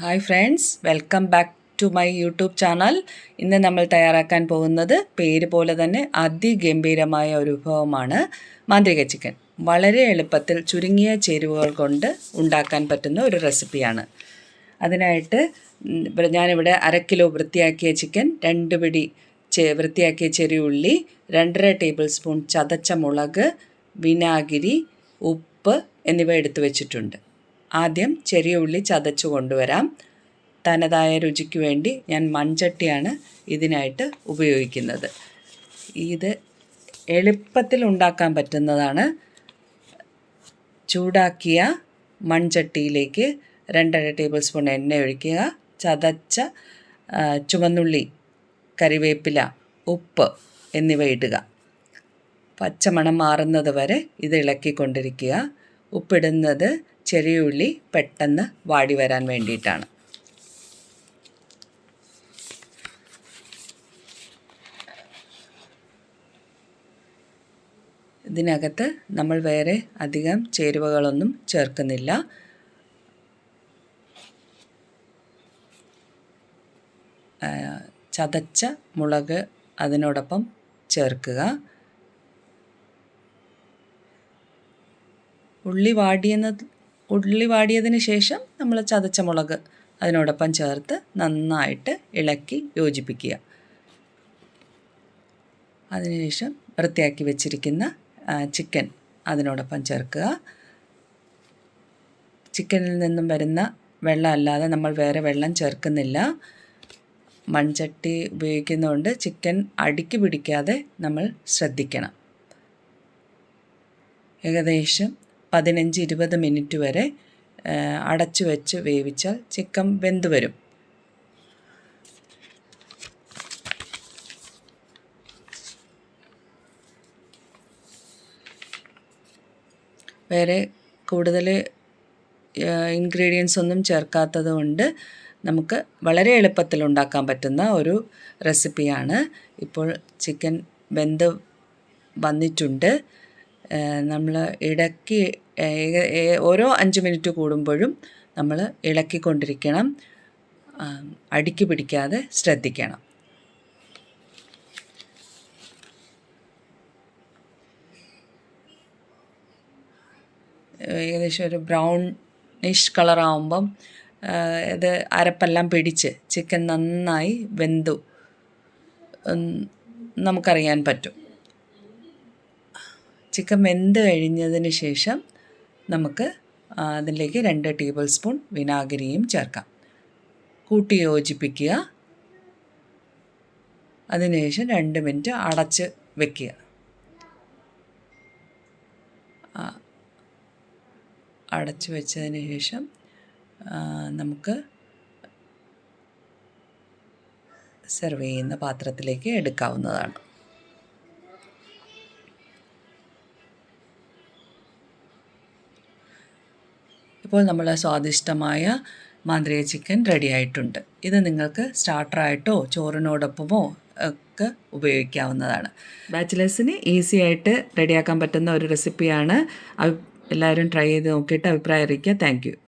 Hi friends welcome back to my YouTube channel ഇന്ന് നമ്മൾ തയ്യാറാക്കാൻ പോകുന്നത് പേര് പോലെ തന്നെ അതിഗംഭീരമായ ഒരു വിഭവമാണ് മാന്ത്രിക ചിക്കൻ. വളരെ എളുപ്പത്തിൽ ചുരുങ്ങിയ ചേരുവകൾ കൊണ്ട് ഉണ്ടാക്കാൻ പറ്റുന്ന ഒരു റെസിപ്പിയാണ്. അതിനായിട്ട് ഞാനിവിടെ അര കിലോ വൃത്തിയാക്കിയ ചിക്കൻ രണ്ട് പിടി ചെ വൃത്തിയാക്കിയ ചെറിയ ഉള്ളി രണ്ടര ടേബിൾ സ്പൂൺ ചതച്ച മുളക് വിനാഗിരി ഉപ്പ് എന്നിവ എടുത്തു വെച്ചിട്ടുണ്ട്. ആദ്യം ചെറിയ ഉള്ളി ചതച്ചു കൊണ്ടുവരാം. തനതായ രുചിക്ക് വേണ്ടി ഞാൻ മൺചട്ടിയാണ് ഇതിനായിട്ട് ഉപയോഗിക്കുന്നത്. ഇത് എളുപ്പത്തിൽ ഉണ്ടാക്കാൻ പറ്റുന്നതാണ്. ചൂടാക്കിയ മൺചട്ടിയിലേക്ക് രണ്ടര ടേബിൾ സ്പൂൺ എണ്ണ ഒഴിക്കുക. ചതച്ച ചുവന്നുള്ളി കറിവേപ്പില ഉപ്പ് എന്നിവ ഇടുക. പച്ചമണം മാറുന്നത് വരെ ഇത് ഇളക്കിക്കൊണ്ടിരിക്കുക. ഉപ്പിടുന്നത് ചെറിയ ഉള്ളി പെട്ടെന്ന് വാടി വരാൻ വേണ്ടിയിട്ടാണ്. ഇതിനകത്ത് നമ്മൾ വേറെ അധികം ചേരുവകളൊന്നും ചേർക്കുന്നില്ല. ചതച്ച മുളക് അതിനോടൊപ്പം ചേർക്കുക. ഉള്ളി വാടിയെന്ന് ഉള്ളി വാടിയതിന് ശേഷം നമ്മൾ ചതച്ച മുളക് അതിനോടൊപ്പം ചേർത്ത് നന്നായിട്ട് ഇളക്കി യോജിപ്പിക്കുക. അതിനുശേഷം വൃത്തിയാക്കി വെച്ചിരിക്കുന്ന ചിക്കൻ അതിനോടൊപ്പം ചേർക്കുക. ചിക്കനിൽ നിന്നും വരുന്ന വെള്ളം അല്ലാതെ നമ്മൾ വേറെ വെള്ളം ചേർക്കുന്നില്ല. മൺചട്ടി ഉപയോഗിക്കുന്നതുകൊണ്ട് ചിക്കൻ അടിക്ക് പിടിക്കാതെ നമ്മൾ ശ്രദ്ധിക്കണം. ഏകദേശം പതിനഞ്ച് ഇരുപത് മിനിറ്റ് വരെ അടച്ചു വെച്ച് വേവിച്ചാൽ ചിക്കൻ വെന്ത് വരും. വേറെ കൂടുതൽ ഇൻഗ്രീഡിയൻസ് ഒന്നും ചേർക്കാത്തത് കൊണ്ട് നമുക്ക് വളരെ എളുപ്പത്തിൽ ഉണ്ടാക്കാൻ പറ്റുന്ന ഒരു റെസിപ്പിയാണ്. ഇപ്പോൾ ചിക്കൻ വെന്ത് വന്നിട്ടുണ്ട്. നമ്മൾ ഇടയ്ക്ക് ഓരോ അഞ്ച് മിനിറ്റ് കൂടുമ്പോഴും നമ്മൾ ഇളക്കിക്കൊണ്ടിരിക്കണം. അടുക്കി പിടിക്കാതെ ശ്രദ്ധിക്കണം. ഏകദേശം ഒരു ബ്രൗണിഷ് കളറാവുമ്പം ഇത് അരപ്പെല്ലാം പിടിച്ച് ചിക്കൻ നന്നായി വെന്തു. നമുക്കറിയാൻ പറ്റും. ചിക്കൻ വെന്ത് കഴിഞ്ഞതിന് ശേഷം നമുക്ക് അതിലേക്ക് രണ്ട് ടേബിൾ സ്പൂൺ വിനാഗിരിയും ചേർക്കാം. കൂട്ടി യോജിപ്പിക്കുക. അതിനുശേഷം രണ്ട് മിനിറ്റ് അടച്ച് വെക്കുക. അടച്ചു വെച്ചതിന് ശേഷം നമുക്ക് സെർവ് ചെയ്യുന്ന പാത്രത്തിലേക്ക് എടുക്കാവുന്നതാണ്. ഇപ്പോൾ നമ്മൾ സ്വാദിഷ്ടമായ മാന്ത്രിക ചിക്കൻ റെഡി ആയിട്ടുണ്ട്. ഇത് നിങ്ങൾക്ക് സ്റ്റാർട്ടറായിട്ടോ ചോറിനോടൊപ്പമോ ഒക്കെ ഉപയോഗിക്കാവുന്നതാണ്. ബാച്ചിലേഴ്സിന് ഈസി ആയിട്ട് റെഡിയാക്കാൻ പറ്റുന്ന ഒരു റെസിപ്പിയാണ് എല്ലാവരും ട്രൈ ചെയ്ത് നോക്കിയിട്ട് അഭിപ്രായം അറിയിക്കുക. താങ്ക്